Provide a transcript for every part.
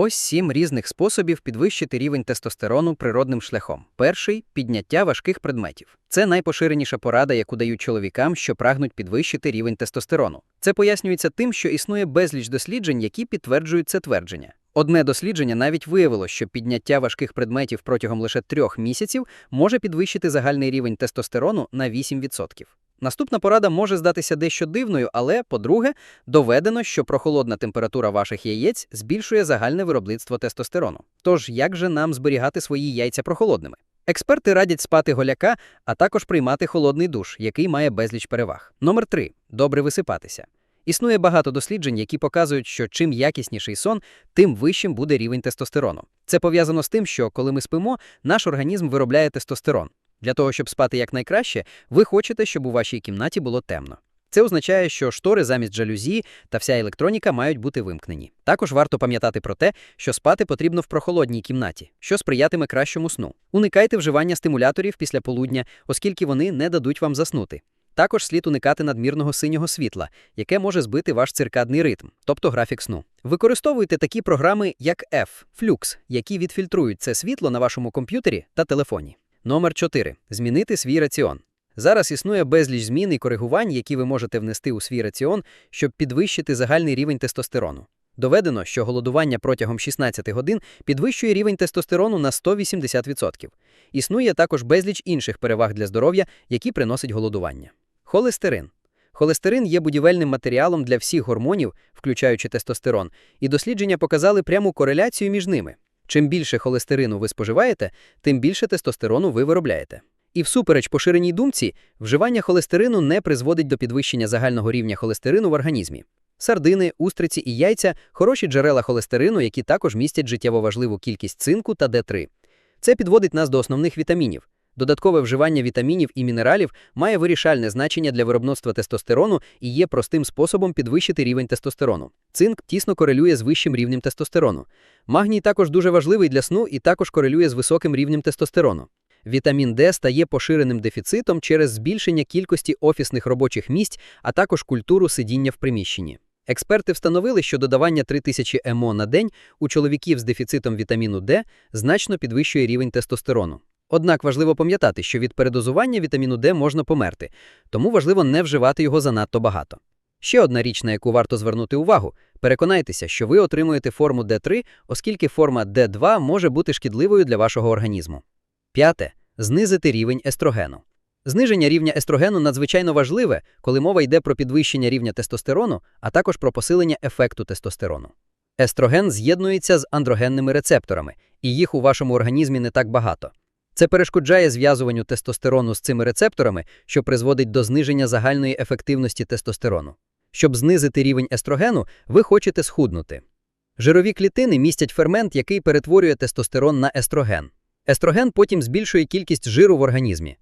Ось сім різних способів підвищити рівень тестостерону природним шляхом. Перший підняття важких предметів. Це найпоширеніша порада, яку дають чоловікам, що прагнуть підвищити рівень тестостерону. Це пояснюється тим, що існує безліч досліджень, які підтверджують це твердження. Одне дослідження навіть виявило, що підняття важких предметів протягом лише трьох місяців може підвищити загальний рівень тестостерону на 8%. Наступна порада може здатися дещо дивною, але, по-друге, доведено, що прохолодна температура ваших яєць збільшує загальне виробництво тестостерону. Тож як же нам зберігати свої яйця прохолодними? Експерти радять спати голяка, а також приймати холодний душ, який має безліч переваг. Номер 3. добре висипатися. Існує багато досліджень, які показують, що чим якісніший сон, тим вищим буде рівень тестостерону. Це пов'язано з тим, що коли ми спимо, наш організм виробляє тестостерон. Для того, щоб спати якнайкраще, ви хочете, щоб у вашій кімнаті було темно. Це означає, що штори замість жалюзі та вся електроніка мають бути вимкнені. Також варто пам'ятати про те, що спати потрібно в прохолодній кімнаті, що сприятиме кращому сну. Уникайте вживання стимуляторів після полудня, оскільки вони не дадуть вам заснути. Також слід уникати надмірного синього світла, яке може збити ваш циркадний ритм, тобто графік сну. Використовуйте такі програми, як F, Flux, які відфільтрують це світло на вашому комп'ютері та телефоні. Номер 4. Змінити свій раціон. Зараз існує безліч змін і коригувань, які ви можете внести у свій раціон, щоб підвищити загальний рівень тестостерону. Доведено, що голодування протягом 16 годин підвищує рівень тестостерону на 180%. Існує також безліч інших переваг для здоров'я, які приносить голодування. Холестерин. Холестерин є будівельним матеріалом для всіх гормонів, включаючи тестостерон, і дослідження показали пряму кореляцію між ними. Чим більше холестерину ви споживаєте, тим більше тестостерону ви виробляєте. І всупереч поширеній думці, вживання холестерину не призводить до підвищення загального рівня холестерину в організмі. Сардини, устриці і яйця хороші джерела холестерину, які також містять життєво важливу кількість цинку та Д3. Це підводить нас до основних вітамінів. Додаткове вживання вітамінів і мінералів має вирішальне значення для виробництва тестостерону і є простим способом підвищити рівень тестостерону. Цинк тісно корелює з вищим рівнем тестостерону. Магній також дуже важливий для сну і також корелює з високим рівнем тестостерону. Вітамін Д стає поширеним дефіцитом через збільшення кількості офісних робочих місць, а також культуру сидіння в приміщенні. Експерти встановили, що додавання 3000 емо на день у чоловіків з дефіцитом вітаміну Д значно підвищує рівень тестостерону. Однак важливо пам'ятати, що від передозування вітаміну Д можна померти, тому важливо не вживати його занадто багато. Ще одна річ, на яку варто звернути увагу: переконайтеся, що ви отримуєте форму Д3, оскільки форма Д2 може бути шкідливою для вашого організму. П'яте знизити рівень естрогену. Зниження рівня естрогену надзвичайно важливе, коли мова йде про підвищення рівня тестостерону, а також про посилення ефекту тестостерону. Естроген з'єднується з андрогенними рецепторами, і їх у вашому організмі не так багато. Це перешкоджає зв'язуванню тестостерону з цими рецепторами, що призводить до зниження загальної ефективності тестостерону. Щоб знизити рівень естрогену, ви хочете схуднути. Жирові клітини містять фермент, який перетворює тестостерон на естроген. Естроген потім збільшує кількість жиру в організмі.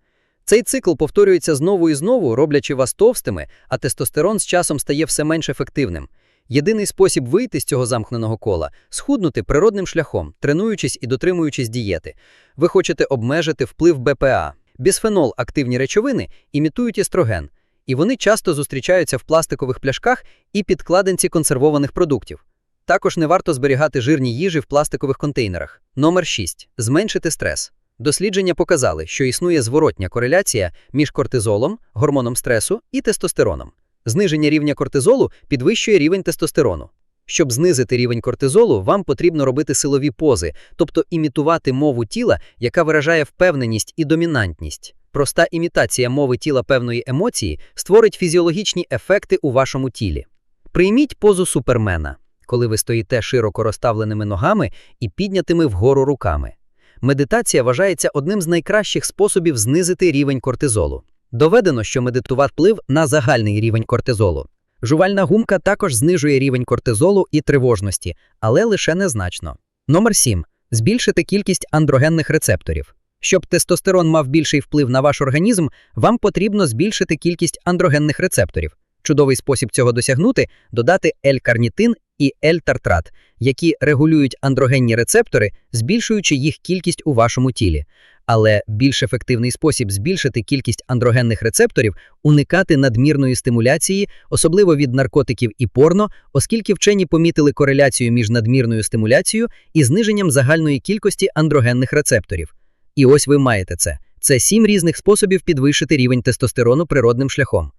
Цей цикл повторюється знову і знову, роблячи вас товстими, а тестостерон з часом стає все менш ефективним. Єдиний спосіб вийти з цього замкненого кола схуднути природним шляхом, тренуючись і дотримуючись дієти. Ви хочете обмежити вплив БПА. Бісфенол активні речовини імітують естроген, і вони часто зустрічаються в пластикових пляшках і підкладинці консервованих продуктів. Також не варто зберігати жирні їжі в пластикових контейнерах. Номер 6. Зменшити стрес. Дослідження показали, що існує зворотня кореляція між кортизолом, гормоном стресу і тестостероном. Зниження рівня кортизолу підвищує рівень тестостерону. Щоб знизити рівень кортизолу, вам потрібно робити силові пози, тобто імітувати мову тіла, яка виражає впевненість і домінантність. Проста імітація мови тіла певної емоції створить фізіологічні ефекти у вашому тілі. Прийміть позу супермена, коли ви стоїте широко розставленими ногами і піднятими вгору руками. Медитація вважається одним з найкращих способів знизити рівень кортизолу. Доведено, що медитувати вплив на загальний рівень кортизолу. Жувальна гумка також знижує рівень кортизолу і тривожності, але лише незначно. Номер 7. Збільшити кількість андрогенних рецепторів. Щоб тестостерон мав більший вплив на ваш організм, вам потрібно збільшити кількість андрогенних рецепторів. Чудовий спосіб цього досягнути додати L-карнітин і L-тартрат, які регулюють андрогенні рецептори, збільшуючи їх кількість у вашому тілі. Але більш ефективний спосіб збільшити кількість андрогенних рецепторів уникати надмірної стимуляції, особливо від наркотиків і порно, оскільки вчені помітили кореляцію між надмірною стимуляцією і зниженням загальної кількості андрогенних рецепторів. І ось ви маєте це. Це сім різних способів підвищити рівень тестостерону природним шляхом.